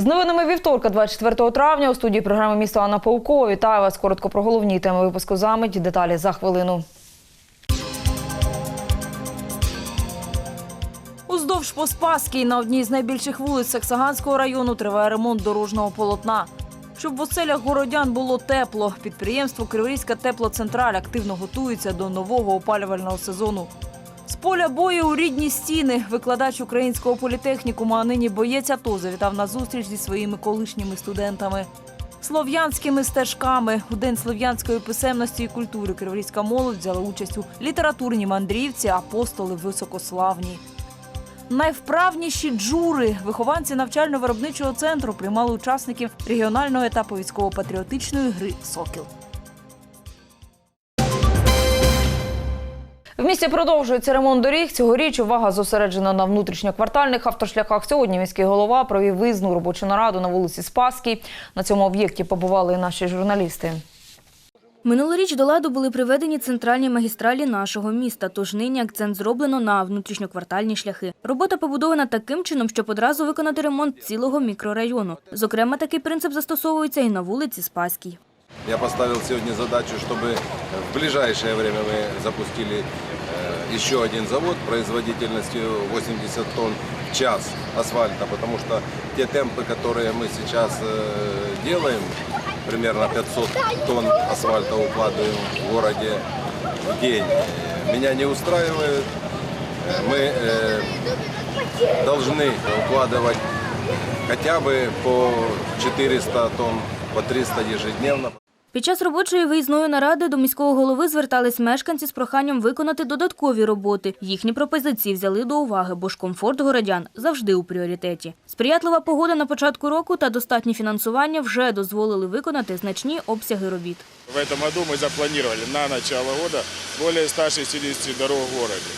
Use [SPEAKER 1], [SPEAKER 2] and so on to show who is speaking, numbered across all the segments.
[SPEAKER 1] З новинами вівторка, 24 травня, у студії програми місто Анна Паукова. Вітаю вас коротко про головні теми випуску замить. Деталі за хвилину. Уздовж Поспаській на одній з найбільших вулиць Саксаганського району триває ремонт дорожнього полотна. Щоб в оселях городян було тепло, підприємство Криворізька теплоцентраль активно готується до нового опалювального сезону. З поля бою у рідні стіни викладач українського політехнікуму, а нині боєць АТО завітав на зустріч зі своїми колишніми студентами. Слов'янськими стежками у день слов'янської писемності і культури криворізька молодь взяла участь у літературній мандрівці апостоли високославні. Найвправніші джури, вихованці навчально-виробничого центру, приймали учасників регіонального етапу військово-патріотичної гри Сокіл. В місті продовжується ремонт доріг. Цьогоріч увага зосереджена на внутрішньоквартальних автошляхах. Сьогодні міський голова провів виїзну робочу нараду на вулиці Спаській. На цьому об'єкті побували і наші журналісти.
[SPEAKER 2] Минулоріч до ладу були приведені центральні магістралі нашого міста, тож нині акцент зроблено на внутрішньоквартальні шляхи. Робота побудована таким чином, щоб одразу виконати ремонт цілого мікрорайону. Зокрема, такий принцип застосовується і на вулиці Спаській.
[SPEAKER 3] Я поставил сегодня задачу, чтобы в ближайшее время мы запустили э, еще один завод производительностью 80 тонн в час асфальта, потому что те темпы, которые мы сейчас э, делаем, примерно 500 тонн асфальта укладываем в городе в день, э, меня не устраивают. Э, Мы э, должны укладывать хотя бы по 400 тонн, по 300 ежедневно.
[SPEAKER 2] Під час робочої виїзної наради до міського голови звертались мешканці з проханням виконати додаткові роботи. Їхні пропозиції взяли до уваги, бо ж комфорт городян завжди у пріоритеті. Сприятлива погода на початку року та достатнє фінансування вже дозволили виконати значні обсяги робіт.
[SPEAKER 4] В этом году мы запланировали на начало года более 160 дорог в городе.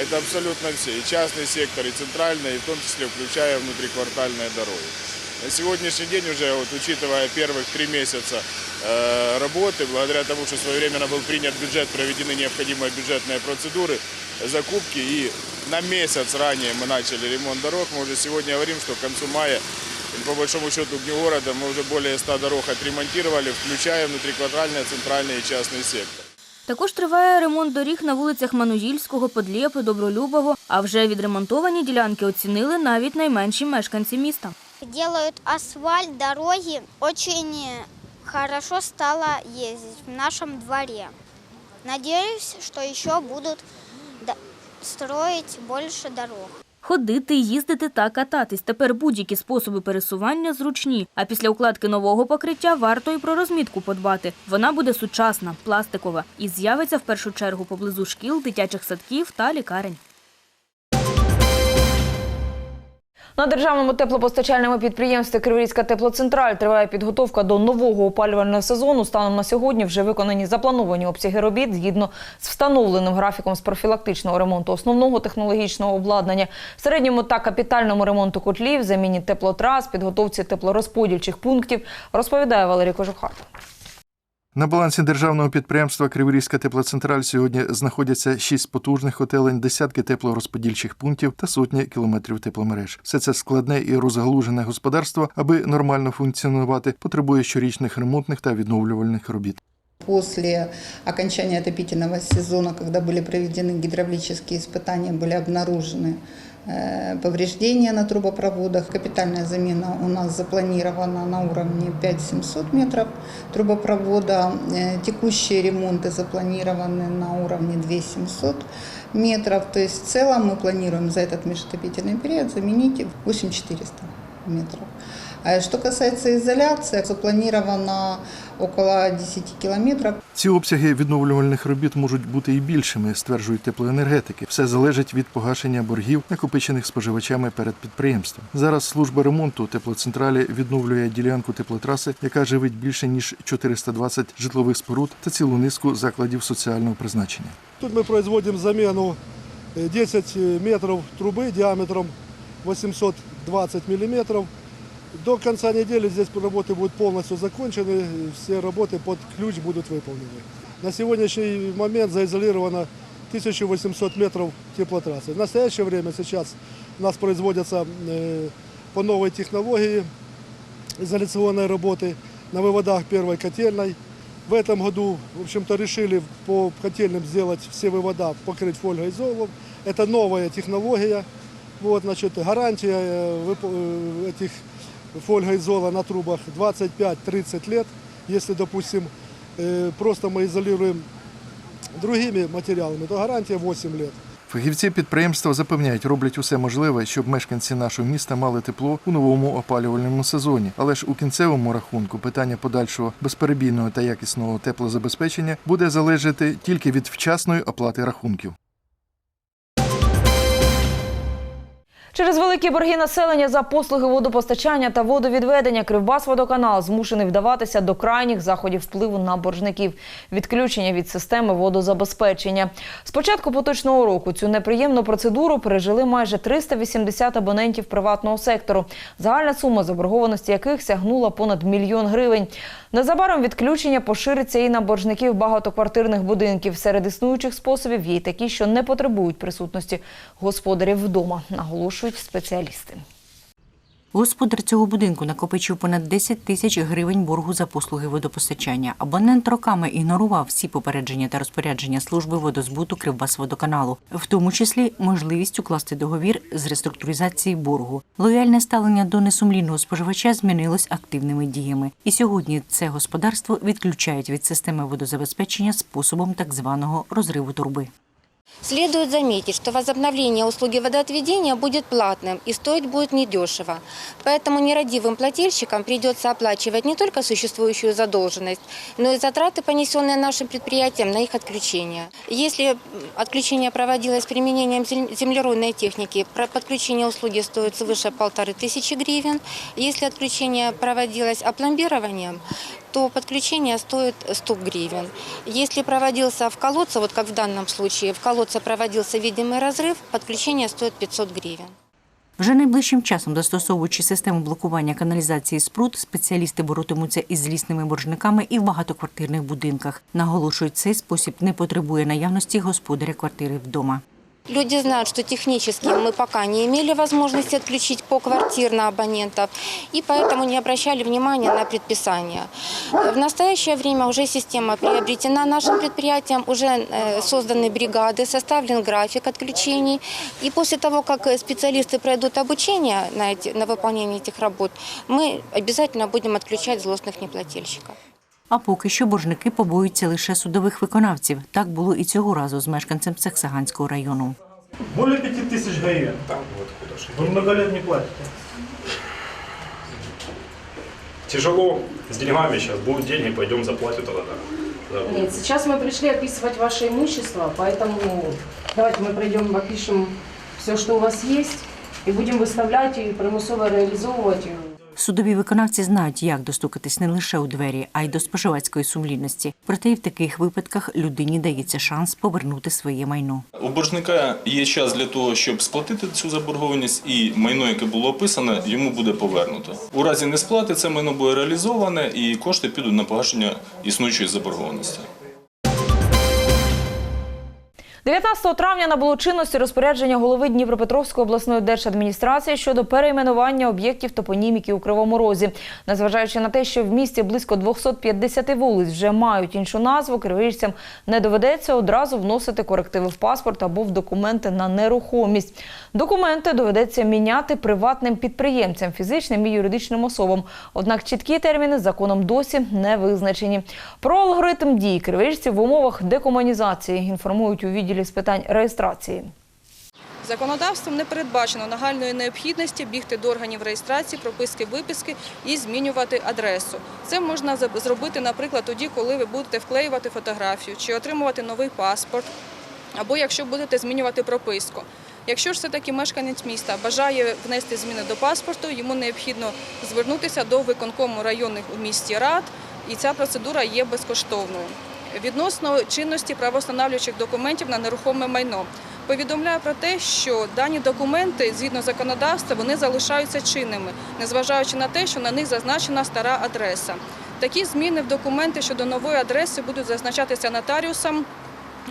[SPEAKER 4] Это абсолютно все, и частный сектор, и центральный, и в том числе включая внутриквартальные дороги. На сегодняшний день уже, вот, учитывая первых три месяца э, работы, благодаря тому, что своевременно был принят бюджет, проведены необходимые бюджетные процедуры, закупки, и на месяц ранее мы начали ремонт дорог, мы уже сегодня говорим, что к концу мая по большому счету дню города мы уже более 100 дорог отремонтировали, включая внутриквартальный, центральный и частный сектор.
[SPEAKER 2] Також триває ремонт доріг на вулицях Мануїльського, Подлєпи, Добролюбого, а вже відремонтовані ділянки оцінили навіть найменші мешканці міста.
[SPEAKER 5] Делают асфальт, дороги. Очень хорошо стало ездить в нашем дворе. Надеюсь, что еще будут строить больше дорог.
[SPEAKER 2] Ходити, їздити та кататись. Тепер будь-які способи пересування зручні. А після укладки нового покриття варто і про розмітку подбати. Вона буде сучасна, пластикова і з'явиться в першу чергу поблизу шкіл, дитячих садків та лікарень.
[SPEAKER 1] На державному теплопостачальному підприємстві Криворізька теплоцентраль триває підготовка до нового опалювального сезону. Станом на сьогодні вже виконані заплановані обсяги робіт згідно з встановленим графіком з профілактичного ремонту основного технологічного обладнання, середньому та капітальному ремонту котлів, заміні теплотрас, підготовці теплорозподільчих пунктів, розповідає Валерій Кожухар.
[SPEAKER 6] На балансі державного підприємства Криворізька теплоцентраль сьогодні знаходяться шість потужних котелень, десятки теплорозподільчих пунктів та сотні кілометрів тепломереж. Все це складне і розгалужене господарство, аби нормально функціонувати, потребує щорічних ремонтних та відновлювальних робіт.
[SPEAKER 7] После окончания отопительного сезона, когда были проведены гидравлические испытания, были обнаружены э, повреждения на трубопроводах. Капитальная замена у нас запланирована на уровне 5700 метров трубопровода. Э, Текущие ремонты запланированы на уровне 2700 метров. То есть в целом мы планируем за этот межотопительный период заменить 8400 метров. А Что касается изоляции, запланировано около 10 километров.
[SPEAKER 6] Ці обсяги відновлювальних робіт можуть бути і більшими, стверджують теплоенергетики. Все залежить від погашення боргів, накопичених споживачами перед підприємством. Зараз служба ремонту теплоцентралі відновлює ділянку теплотраси, яка живить більше ніж 420 житлових споруд та цілу низку закладів соціального призначення.
[SPEAKER 8] Тут мы производим замену э, 10 метров трубы диаметром 820 миллиметров. До конца недели здесь работы будут полностью закончены, все работы под ключ будут выполнены. На сегодняшний момент заизолировано 1800 метров теплотрассы. В настоящее время сейчас у нас производятся э, по новой технологии изоляционной работы на выводах первой котельной. В этом году, в общем-то, решили по котельным сделать все вывода, покрыть фольгой золом. Это новая технология. Вот, значит, гарантия э, э, этих фольгой зола на трубах 25-30 лет. Если, допустим, э, просто мы изолируем другими материалами, то гарантия 8 лет.
[SPEAKER 6] Фахівці підприємства запевняють, роблять усе можливе, щоб мешканці нашого міста мали тепло у новому опалювальному сезоні. Але ж у кінцевому рахунку питання подальшого безперебійного та якісного теплозабезпечення буде залежати тільки від вчасної оплати рахунків.
[SPEAKER 1] Через великі борги населення за послуги водопостачання та водовідведення Кривбасводоканал змушений вдаватися до крайніх заходів впливу на боржників, відключення від системи водозабезпечення. З початку поточного року цю неприємну процедуру пережили майже 380 абонентів приватного сектору, загальна сума заборгованості яких сягнула понад мільйон гривень. Незабаром відключення пошириться і на боржників багатоквартирних будинків. Серед існуючих способів є й такі, що не потребують присутності господарів вдома, наголошують спеціалісти.
[SPEAKER 9] Господар цього будинку накопичив понад 10 тисяч гривень боргу за послуги водопостачання. Абонент роками ігнорував всі попередження та розпорядження служби водозбуту Кривбасводоканалу, в тому числі можливість укласти договір з реструктуризації боргу. Лояльне ставлення до несумлінного споживача змінилось активними діями. І сьогодні це господарство відключають від системи водозабезпечення способом так званого розриву труби.
[SPEAKER 10] Следует заметить, что возобновление услуги водоотведения будет платным и стоить будет недешево. Поэтому нерадивым плательщикам придется оплачивать не только существующую задолженность, но и затраты, понесенные нашим предприятиям на их отключение. Если отключение проводилось с применением зем- землеройной техники, подключение услуги стоит свыше полторы тысячи гривен. Если отключение проводилось опломбированием, то подключение стоит 100 гривен. Если проводился в колодце, вот как в данном случае, в колодце проводился видимый разрыв, подключение стоит 500 гривен.
[SPEAKER 9] Вже найближчим часом, застосовуючи систему блокування каналізації спрут, спеціалісти боротимуться із злісними боржниками і в багатоквартирних будинках. Наголошують, цей спосіб не потребує наявності господаря квартири вдома.
[SPEAKER 10] Люди знают, что технически мы пока не имели возможности отключить поквартирно абонентов, и поэтому не обращали внимания на предписания. В настоящее время уже система приобретена нашим предприятием, уже э, созданы бригады, составлен график отключений. И после того, как э, специалисты пройдут обучение на, эти, на выполнение этих работ, мы обязательно будем отключать злостных неплательщиков.
[SPEAKER 9] А поки що боржники побоюються лише судових виконавців. Так було і цього разу з мешканцем Саксаганського району.
[SPEAKER 11] Более пяти тысяч гривен. Вы много лет не платите.
[SPEAKER 12] Тяжело с деньгами сейчас. Будут деньги, пойдем заплатим тогда. да.
[SPEAKER 13] Нет, сейчас мы пришли описывать ваше имущество, поэтому давайте мы пройдем, опишем все, что у вас есть, и будем выставлять и примусово реализовывать.
[SPEAKER 9] Судові виконавці знають, як достукатись не лише у двері, а й до споживацької сумлінності. Проте і в таких випадках людині дається шанс повернути своє майно.
[SPEAKER 14] У боржника є час для того, щоб сплатити цю заборгованість, і майно, яке було описане, йому буде повернуто. У разі несплати це майно буде реалізоване, і кошти підуть на погашення існуючої заборгованості.
[SPEAKER 1] 19 травня набуло чинності розпорядження голови Дніпропетровської обласної держадміністрації щодо перейменування об'єктів топоніміки у Кривому Розі. Незважаючи на те, що в місті близько 250 вулиць вже мають іншу назву, криворіжцям не доведеться одразу вносити корективи в паспорт або в документи на нерухомість. Документи доведеться міняти приватним підприємцям, фізичним і юридичним особам. Однак чіткі терміни законом досі не визначені. Про алгоритм дій криворіжців в умовах декомунізації інформують у відділі з питань реєстрації.
[SPEAKER 15] Законодавством не передбачено нагальної необхідності бігти до органів реєстрації, прописки, виписки і змінювати адресу. Це можна зробити, наприклад, тоді, коли ви будете вклеювати фотографію чи отримувати новий паспорт, або якщо будете змінювати прописку. Якщо ж все-таки мешканець міста бажає внести зміни до паспорту, йому необхідно звернутися до виконкому районних у місті рад, і ця процедура є безкоштовною. Відносно чинності правостановлюючих документів на нерухоме майно. Повідомляю про те, що дані документи згідно законодавства вони залишаються чинними, незважаючи на те, що на них зазначена стара адреса. Такі зміни в документи щодо нової адреси будуть зазначатися нотаріусом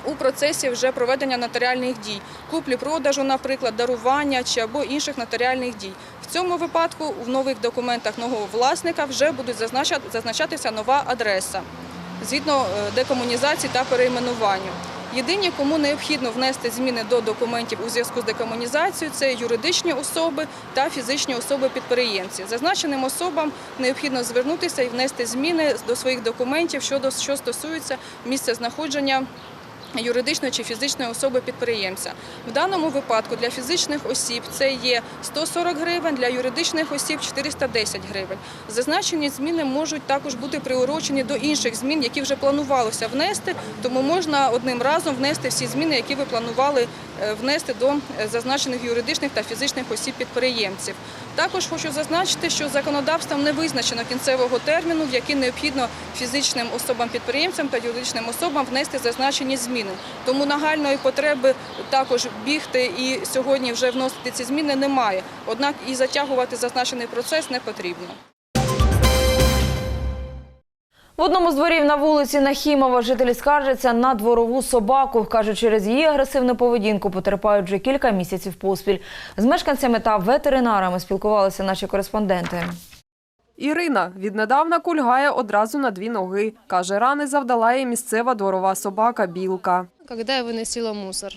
[SPEAKER 15] у процесі вже проведення нотаріальних дій, куплі-продажу, наприклад, дарування чи або інших нотаріальних дій. В цьому випадку в нових документах нового власника вже будуть зазнача- зазначатися нова адреса згідно е, декомунізації та перейменуванню. Єдині, кому необхідно внести зміни до документів у зв'язку з декомунізацією, це юридичні особи та фізичні особи-підприємці. Зазначеним особам необхідно звернутися і внести зміни до своїх документів щодо що стосується місця знаходження юридичної чи фізичної особи-підприємця. В даному випадку для фізичних осіб це є 140 гривень, для юридичних осіб 410 гривень. Зазначені зміни можуть також бути приурочені до інших змін, які вже планувалося внести, тому можна одним разом внести всі зміни, які ви планували внести до е, зазначених юридичних та фізичних осіб-підприємців. Також хочу зазначити, що законодавством не визначено кінцевого терміну, в який необхідно фізичним особам-підприємцям та юридичним особам внести зазначені зміни. Тому нагальної потреби також бігти і сьогодні вже вносити ці зміни немає. Однак і затягувати зазначений процес не потрібно.
[SPEAKER 1] В одному з дворів на вулиці Нахімова жителі скаржаться на дворову собаку. Кажуть, через її агресивну поведінку потерпають вже кілька місяців поспіль. З мешканцями та ветеринарами спілкувалися наші кореспонденти.
[SPEAKER 16] Ірина віднедавна кульгає одразу на дві ноги. Каже, рани завдала їй місцева дворова собака Білка.
[SPEAKER 17] когда я выносила мусор.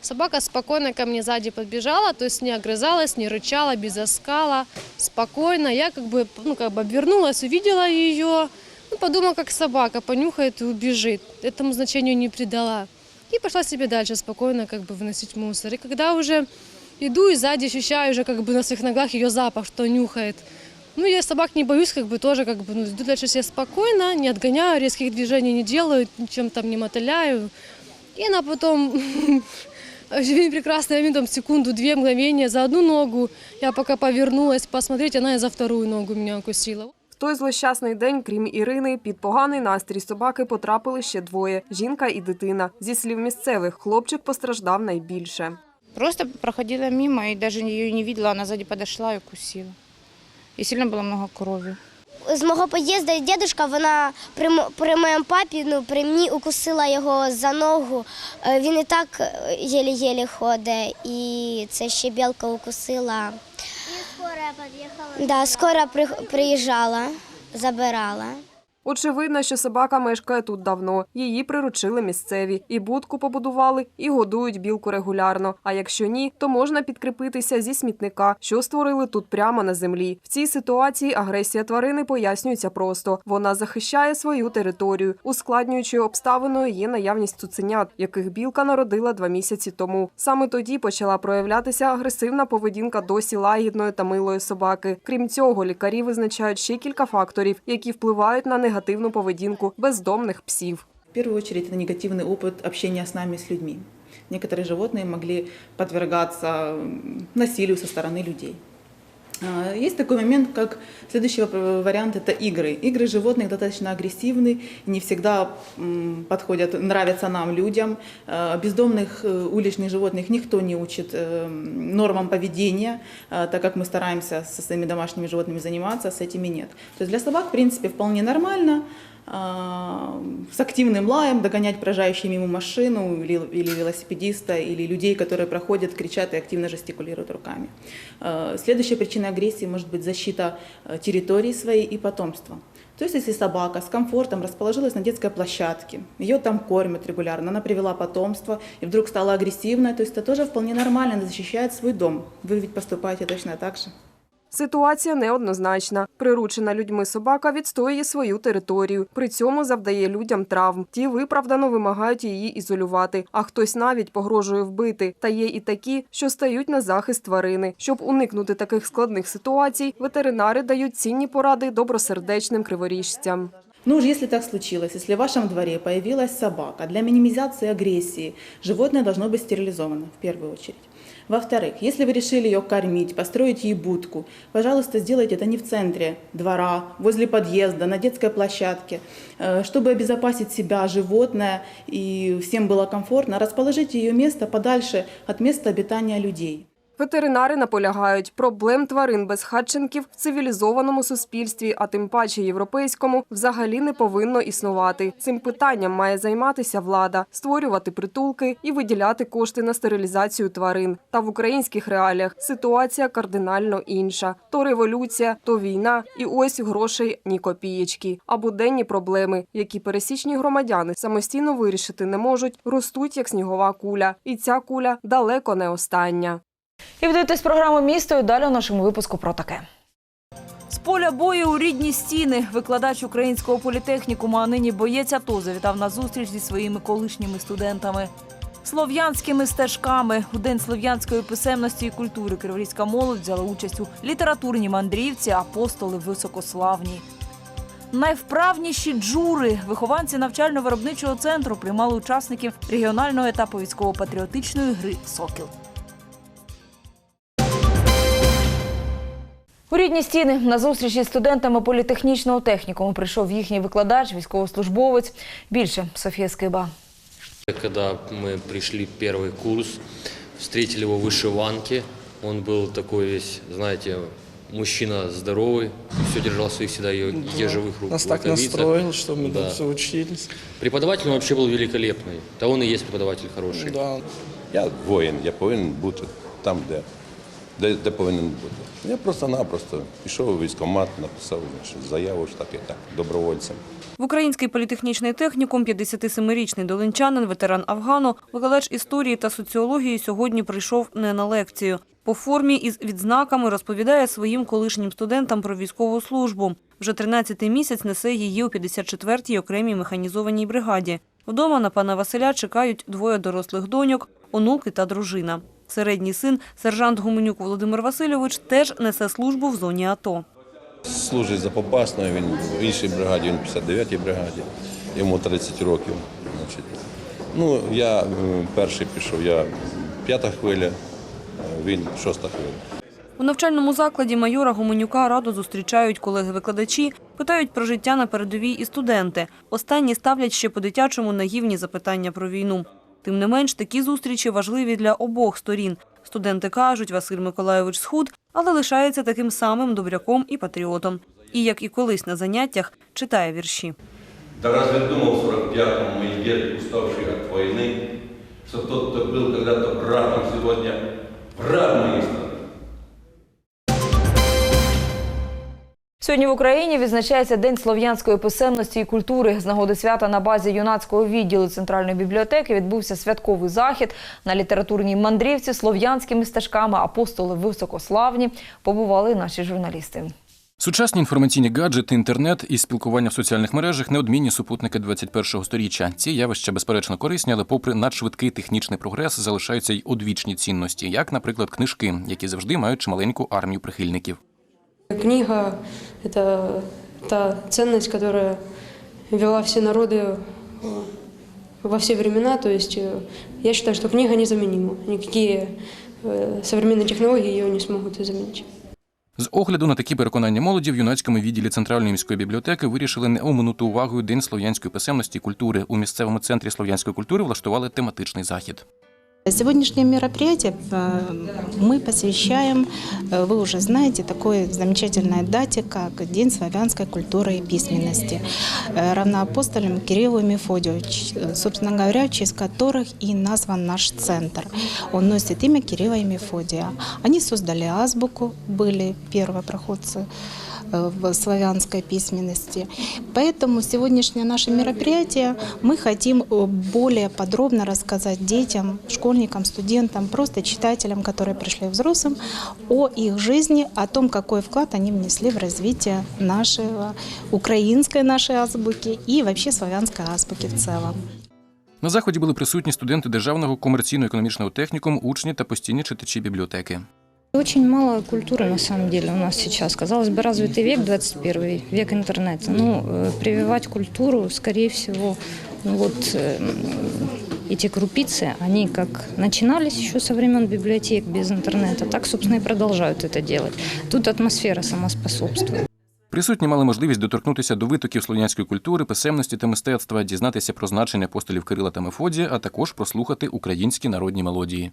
[SPEAKER 17] Собака спокойно ко мне сзади подбежала, то есть не огрызалась, не рычала, без оскала, спокойно. Я как бы, ну, как бы обернулась, увидела ее, Ну, подумала, как собака, понюхает и убежит. Этому значению не придала. И пошла себе дальше спокойно как бы выносить мусор. И когда уже иду и сзади ощущаю уже как бы на своих ногах ее запах, что нюхает. Ну, я собак не боюсь, как бы тоже как бы, ну, иду дальше себе спокойно, не отгоняю, резких движений не делаю, ничем там не мотыляю. И она потом один прекрасный момент, там, секунду-две мгновения за одну ногу, я пока повернулась посмотреть, она и за вторую ногу меня укусила.
[SPEAKER 16] Той злощасний день, крім Ірини, під поганий настрій собаки потрапили ще двоє – жінка і дитина. Зі слів місцевих, хлопчик постраждав найбільше.
[SPEAKER 18] Просто проходила мимо и даже ее не видела, она сзади подошла и укусила. И сильно было много крови.
[SPEAKER 5] З мого під'їзду дідушка, вона при, при моєму папі, ну, при мені укусила його за ногу. Е, Він і так е, єлі-єлі ходить, і це ще білка укусила. І подъехала? Да, скоро при, приїжджала, забирала.
[SPEAKER 16] Очевидно, що собака мешкає тут давно. Її приручили місцеві. І будку побудували, і годують білку регулярно. А якщо ні, то можна підкріпитися зі смітника, що створили тут прямо на землі. В цій ситуації агресія тварини пояснюється просто. Вона захищає свою територію. Ускладнюючою обставиною є наявність цуценят, яких білка народила два місяці тому. Саме тоді почала проявлятися агресивна поведінка досі лагідної та милої собаки. Крім цього, лікарі визначають ще кілька факторів, які впливають на негативну поведінку бездомних псів.
[SPEAKER 19] В первую очередь это негативный опыт общения с нами, с людьми. Некоторые животные могли подвергаться м, насилию со стороны людей. А, Есть такой момент, как следующий воп- вариант – это игры. Игры животных достаточно агрессивны, не всегда м, подходят, нравятся нам, людям. А, Бездомных э, уличных животных никто не учит э, нормам поведения, а, так как мы стараемся со своими домашними животными заниматься, с этими нет. То есть для собак, в принципе, вполне нормально а, с активным лаем догонять проезжающую мимо машину или, или велосипедиста, или людей, которые проходят, кричат и активно жестикулируют руками. А, Следующая причина агрессии может быть защита э, территории своей и потомства. То есть, если собака с комфортом расположилась на детской площадке, ее там кормят регулярно, она привела потомство и вдруг стала агрессивной, то есть это тоже вполне нормально, она защищает свой дом. Вы ведь поступаете точно так же.
[SPEAKER 16] Ситуація неоднозначна. Приручена людьми собака відстоює свою територію. При цьому завдає людям травм. Ті виправдано вимагають її ізолювати, а хтось навіть погрожує вбити. Та є і такі, що стають на захист тварини. Щоб уникнути таких складних ситуацій, ветеринари дають цінні поради добросердечним криворіжцям.
[SPEAKER 19] Ну уж если так случилось, если в вашем дворе появилась собака, для минимизации агрессии животное должно быть стерилизовано в первую очередь. Во-вторых, если вы решили ее кормить, построить ей будку, пожалуйста, сделайте это не в центре двора, возле подъезда, на детской площадке. Э, Чтобы обезопасить себя, животное и всем было комфортно, расположите ее место подальше от места обитания людей.
[SPEAKER 16] Ветеринари наполягають, проблем тварин безхатченків в цивілізованому суспільстві, а тим паче європейському, взагалі не повинно існувати. Цим питанням має займатися влада, створювати притулки і виділяти кошти на стерилізацію тварин. Та в українських реаліях ситуація кардинально інша: то революція, то війна, і ось грошей ні копієчки. А буденні проблеми, які пересічні громадяни самостійно вирішити не можуть, ростуть як снігова куля, і ця куля далеко не остання.
[SPEAKER 20] І ви програму місто і далі у нашому випуску про таке. З поля бою у рідні стіни викладач українського політехнікуму, а нині боєць АТО завітав на зустріч зі своїми колишніми студентами. Слов'янськими стежками у день слов'янської писемності і культури криворізька молодь взяла участь у літературній мандрівці апостоли високославні. Найвправніші джури, вихованці навчально-виробничого центру, приймали учасників регіонального етапу військово-патріотичної гри Сокіл. У рідні стіни на зустрічі з студентами політехнічного технікуму прийшов їхній викладач, військовослужбовець. Більше Софія Скиба.
[SPEAKER 21] Когда мы пришли первый курс, встретили его в вышиванке. Он был такой весь, знаете, мужчина здоровый, все держал в своих всегда е- ежевых рук.
[SPEAKER 14] Нас так
[SPEAKER 21] рукавицах.
[SPEAKER 14] настроил, что мы
[SPEAKER 21] Да.
[SPEAKER 14] тут все учились.
[SPEAKER 21] Преподаватель вообще был великолепный. Да он и есть преподаватель хороший.
[SPEAKER 14] Да.
[SPEAKER 22] Я воїн, я повинен бути там, де, де, де повинен бути. Я просто-напросто пішов у військкомат, написав заяву ж так і так, добровольцем.
[SPEAKER 23] В Український політехнічний технікум 57-річний долинчанин, ветеран Афгану, викладач історії та соціології сьогодні прийшов не на лекцію. По формі із відзнаками розповідає своїм колишнім студентам про військову службу. Вже 13-й місяць несе її у 54-й окремій механізованій бригаді. Вдома на пана Василя чекають двоє дорослих доньок, онуки та дружина. Середній син, сержант Гуменюк Володимир Васильович, теж несе службу в зоні АТО.
[SPEAKER 22] Служить запопасною, він в іншій бригаді, він в 59-й бригаді, йому 30 років. Значить. Ну, я е, перший пішов, я п'ята хвиля, е, він шоста хвиля.
[SPEAKER 23] У навчальному закладі майора Гуменюка радо зустрічають колеги-викладачі, питають про життя на передовій і студенти. Останні ставлять ще по-дитячому наївні запитання про війну. Тим не менш, такі зустрічі важливі для обох сторін. Студенти кажуть, Василь Миколайович схуд, але лишається таким самим добряком і патріотом. І, як і колись на заняттях, читає вірші.
[SPEAKER 22] Та разве думав в 45-му мій дід, уставший від війни, що тот, хто був когда-то братом, сьогодні враг моей
[SPEAKER 20] Сьогодні в Україні відзначається День слов'янської писемності і культури. З нагоди свята на базі юнацького відділу Центральної бібліотеки відбувся святковий захід на літературній мандрівці слов'янськими стежками апостоли високославні. Побували наші журналісти.
[SPEAKER 24] Сучасні інформаційні гаджети, інтернет і спілкування в соціальних мережах неодмінні супутники 21-го сторіччя. Ці явища безперечно корисні, але попри надшвидкий технічний прогрес залишаються й одвічні цінності, як, наприклад, книжки, які завжди мають чималеньку армію прихильників.
[SPEAKER 25] Книга – это та ценность, которая вела все народы э, во все времена. То есть э, я считаю, что книга незаменима. Никакие э, современные технологии ее не смогут заменить.
[SPEAKER 24] З огляду на такі переконання молоді в юнацькому відділі Центральної міської бібліотеки вирішили не оминути увагою День слов'янської писемності і культури. У місцевому центрі слов'янської культури влаштували тематичний захід.
[SPEAKER 26] Сегодняшнее мероприятие э, мы посвящаем, э, вы уже знаете, такой замечательной дате, как День славянской культуры и письменности, э, равноапостолям Кириллу и Мефодию, ч- э, собственно говоря, в честь которых и назван наш центр. Он носит имя Кирилла и Мефодия. Они создали азбуку, были первопроходцы э, в славянской письменности. Поэтому сегодняшнее наше мероприятие мы хотим э, более подробно рассказать детям, школьникам, студентам, просто читателям, которые пришли взрослым, о их жизни, о том, какой вклад они внесли в развитие нашего, украинской нашей азбуки и вообще славянской азбуки в целом.
[SPEAKER 24] На заході були присутні студенти державного комерційно-економічного технікуму, учні та постійні читачі бібліотеки.
[SPEAKER 27] Очень мало культуры на самом деле у нас сейчас. Казалось бы, развитый век, 21 век интернета. Ну, э, прививать культуру, скорее всего, ну вот э, м, эти крупицы, они как начинались еще со времен библиотек без интернета, так, собственно, и продолжают это делать. Тут атмосфера сама способствует.
[SPEAKER 24] Присутні мали можливість доторкнутися до витоків слов'янської культури, писемності та мистецтва, дізнатися про значення апостолів Кирила та Мефодія, а також прослухати українські народні мелодії.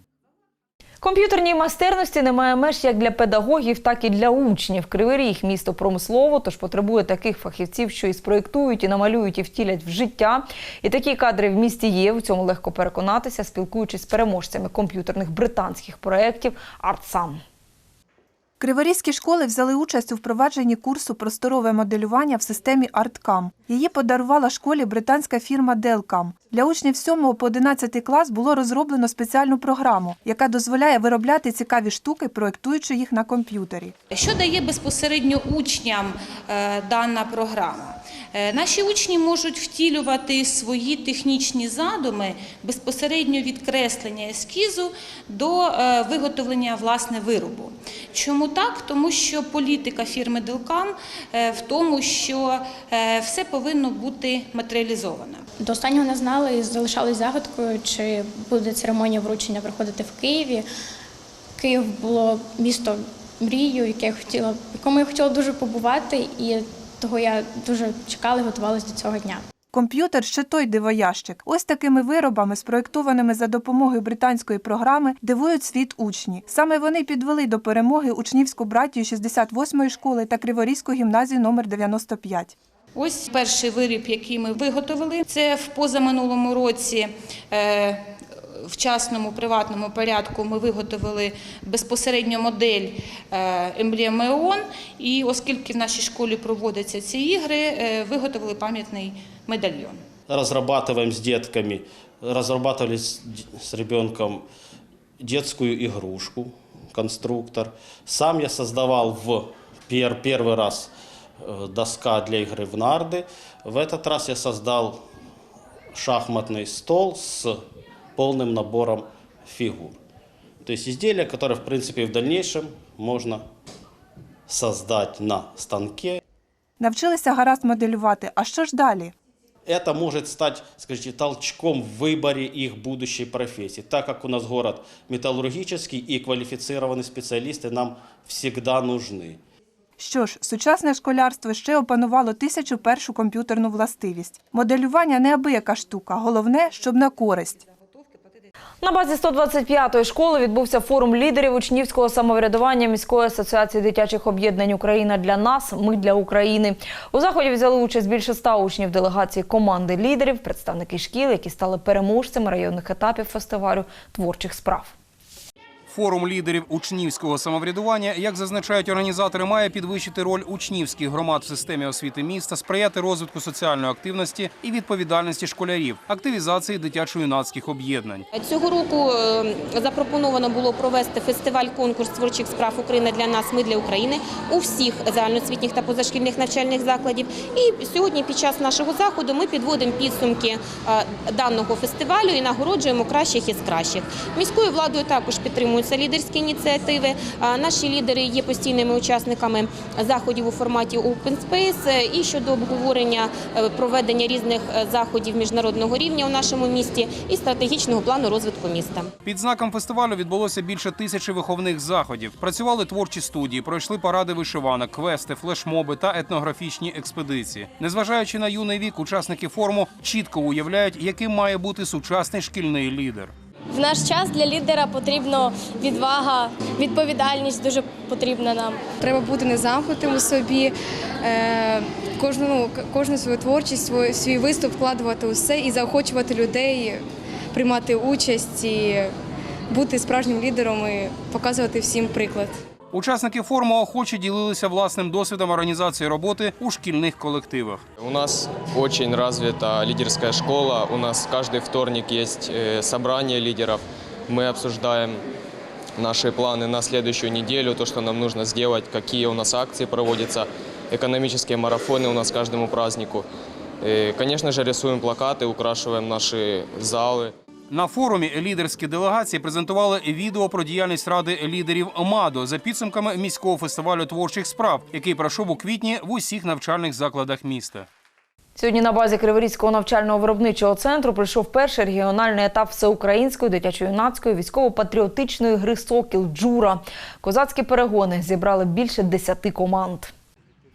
[SPEAKER 1] Комп'ютерній майстерності немає меж як для педагогів, так і для учнів. Кривий Ріг – місто промислово, тож потребує таких фахівців, що і спроєктують, і намалюють, і втілять в життя. І такі кадри в місті є. В цьому легко переконатися, спілкуючись з переможцями комп'ютерних британських проєктів «Артсам».
[SPEAKER 28] Криворізькі школи взяли участь у впровадженні курсу просторове моделювання в системі ArtCam. Її подарувала школі британська фірма Delcam. Для учнів 7 по 11 клас було розроблено спеціальну програму, яка дозволяє виробляти цікаві штуки, проектуючи їх на комп'ютері.
[SPEAKER 29] Що дає безпосередньо учням е, дана програма? Е, Наші учні можуть втілювати свої технічні задуми безпосередньо від креслення ескізу до е, виготовлення власне виробу. Чому так? Тому що політика фірми Делкам е, в тому, що все повинно бути матеріалізовано.
[SPEAKER 30] До останнього не знали і залишались загадкою, чи буде церемонія вручення проходити в Києві. Київ було місто мрією, яке я хотіла, якому я хотіла дуже побувати, і того я дуже чекала і готувалася до цього дня.
[SPEAKER 28] Комп'ютер ще той дивоящик. Ось такими виробами, спроєктованими за допомогою британської програми, дивують світ учні. Саме вони підвели до перемоги учнівську братію 68-ї школи та Криворізьку гімназію номер 95.
[SPEAKER 29] Ось перший виріб, який ми виготовили, це в позаминулому році. е, В частному приватному порядку ми виготовили безпосередньо модель е, емблеми ООН, і оскільки в нашій школі проводяться ці ігри, е, виготовили пам'ятний медальйон.
[SPEAKER 31] разрабатываем с детками, разрабатывали с, д- с ребенком детскую игрушку, конструктор. Сам я создавал в пер, первый раз э, доска для игры в нарды. В этот раз я создал шахматный стол с полным набором фигур. То есть изделия, которые, в принципе, в дальнейшем можно создать на станке.
[SPEAKER 28] Навчилися гаразд моделювати. А що ж далі?
[SPEAKER 31] Это может стать, скажите, толчком в выборе их будущей профессии. Так как у нас город металлургический и квалифицированные специалисты нам всегда нужны.
[SPEAKER 28] Що ж, сучасне школярство ще опанувало тисячу першу комп'ютерну властивість. Моделювання неабияка штука. Головне, щоб на користь.
[SPEAKER 1] На базі 125-ї школи відбувся форум лідерів учнівського самоврядування міської асоціації дитячих об'єднань Україна для нас. Ми для України. У заході взяли участь більше ста учнів делегації команди лідерів, представники шкіл, які стали переможцями районних етапів фестивалю творчих справ.
[SPEAKER 24] Форум лідерів учнівського самоврядування, як зазначають організатори, має підвищити роль учнівських громад в системі освіти міста, сприяти розвитку соціальної активності і відповідальності школярів, активізації дитячо-юнацьких об'єднань.
[SPEAKER 32] Цього року е, запропоновано було провести фестиваль конкурс творчих справ Україна для нас. Ми для України у всіх загальноосвітніх та позашкільних навчальних закладів. І сьогодні, під час нашого заходу, ми підводимо підсумки е, даного фестивалю і нагороджуємо кращих із кращих. Міською владою також підтримуються лідерські ініціативи. Наші лідери є постійними учасниками заходів у форматі Open Space. І щодо обговорення е, проведення різних е, заходів міжнародного рівня у нашому місті і стратегічного плану розвитку міста.
[SPEAKER 24] Під знаком фестивалю відбулося більше тисячі виховних заходів. Працювали творчі студії, пройшли паради вишиванок, квести, флешмоби та етнографічні експедиції. Незважаючи на юний вік, учасники форуму чітко уявляють, яким має бути сучасний шкільний лідер.
[SPEAKER 33] В наш час для лідера потрібна відвага, відповідальність дуже потрібна нам.
[SPEAKER 34] Треба бути незамкнутим у собі, е, кожну, ну, кожну свою творчість, свій, свій виступ вкладувати усе і заохочувати людей приймати участь і бути справжнім лідером і показувати всім приклад.
[SPEAKER 24] Учасники форуму охоче ділилися власним досвідом організації роботи у шкільних колективах.
[SPEAKER 35] У нас очень развита лидерская школа. У нас каждый вторник есть э, собрание лидеров. Мы обсуждаем наши планы на следующую неделю, то, что нам нужно сделать, какие у нас акции проводятся, экономические марафоны у нас к каждому празднику. Э, Конечно же, рисуем плакаты, украшиваем наши залы.
[SPEAKER 24] На форумі лідерські делегації презентували відео про діяльність ради лідерів МАДО за підсумками міського фестивалю творчих справ, який пройшов у квітні в усіх навчальних закладах міста.
[SPEAKER 1] Сьогодні на базі Криворізького навчального виробничого центру прийшов перший регіональний етап всеукраїнської дитячо-юнацької військово-патріотичної гри «Сокіл» Джура. Козацькі перегони зібрали більше десяти команд.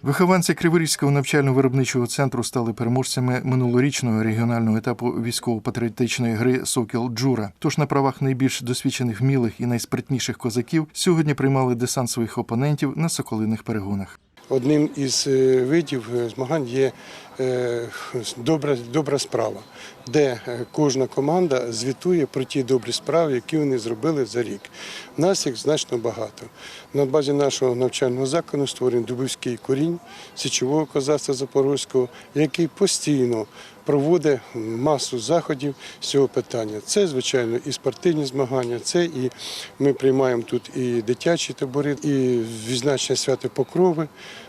[SPEAKER 6] Вихованці Криворізького навчально-виробничого центру стали переможцями минулорічного регіонального етапу військово-патріотичної гри Сокіл Джура. Тож на правах найбільш досвідчених вмілих і найспритніших козаків сьогодні приймали десант своїх опонентів на соколиних перегонах.
[SPEAKER 36] Одним із е, видів е, змагань є добра, добра справа, де е, кожна команда звітує про ті добрі справи, які вони зробили за рік. Нас їх значно багато. На базі нашого навчального закладу створений Дубовський корінь січового козацтва Запорозького, який постійно проводить масу заходів з цього питання. Це, звичайно, і спортивні змагання, це і ми приймаємо тут і дитячі табори, і відзначення свята Покрови.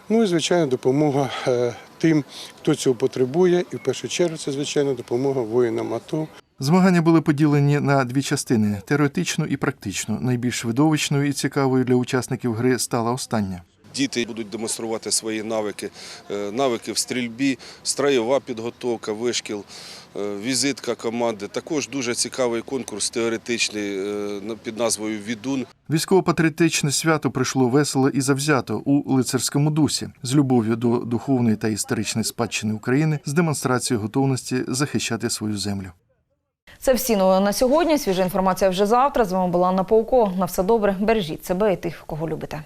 [SPEAKER 36] Ну і звичайно, допомога е, тим, хто цього потребує, і в першу чергу це звичайно допомога воїнам АТО.
[SPEAKER 6] Змагання були поділені на дві частини теоретичну і практичну. Найбільш видовищною і цікавою для учасників гри стала остання.
[SPEAKER 14] Діти будуть демонструвати свої навики, е, навики в стрільбі, строєва підготовка, вишкіл, е, візитка команди. Також дуже цікавий конкурс теоретичний е, на- під назвою Відун.
[SPEAKER 6] Військово-патріотичне свято прийшло весело і завзято у лицарському дусі з любов'ю до духовної та історичної спадщини України з демонстрацією готовності захищати свою землю.
[SPEAKER 1] Це всі новини на сьогодні. Свіжа інформація вже завтра. З вами була Анна Пауко. На все добре. Бережіть себе і тих, кого любите.